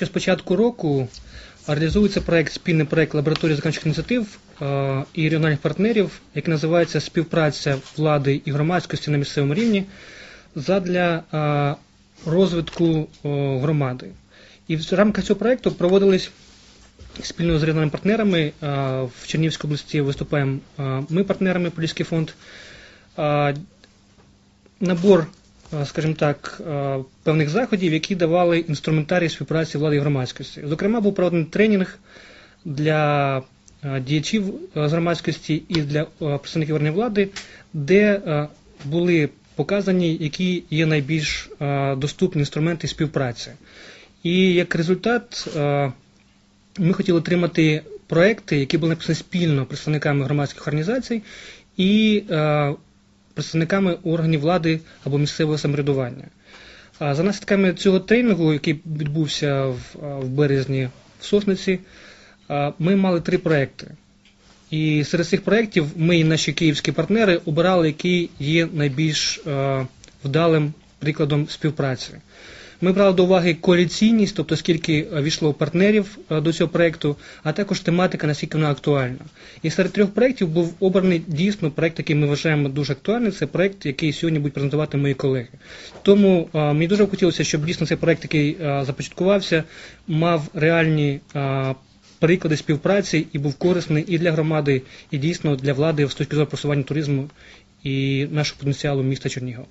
З початку року реалізується проект, спільний проект лабораторії законодавчих ініціатив е, і регіональних партнерів, який називається Співпраця влади і громадськості на місцевому рівні задля е, розвитку е, громади. І в рамках цього проекту проводились спільно з регіональними партнерами в Чернігівській області виступаємо ми партнерами Поліський фонд. Набор скажімо так, е, певних заходів, які давали інструментарій співпраці влади і громадськості. Зокрема, був проведений тренінг для е, діячів е, з громадськості і для е, представників органів влади, де е, були показані, які є найбільш е, доступні інструменти співпраці. І як результат, е, ми хотіли отримати проекти, які були написані спільно представниками громадських організацій і е, представниками органів влади або місцевого самоврядування. За наслідками цього тренінгу, який відбувся в, березні в Сосниці, ми мали три проекти. І серед цих проєктів ми і наші київські партнери обирали, який є найбільш вдалим прикладом співпраці. Ми брали до уваги коаліційність, тобто скільки е, війшло партнерів е, до цього проєкту, а також тематика, наскільки вона актуальна. І серед трьох проєктів був обраний дійсно проєкт, який ми вважаємо дуже актуальним. Це проєкт, який сьогодні будуть презентувати мої колеги. Тому е, мені дуже хотілося, щоб дійсно цей проєкт, який започаткувався, мав реальні приклади співпраці і був корисний і для громади, і дійсно для влади з точки зору просування туризму і нашого потенціалу міста Чернігова.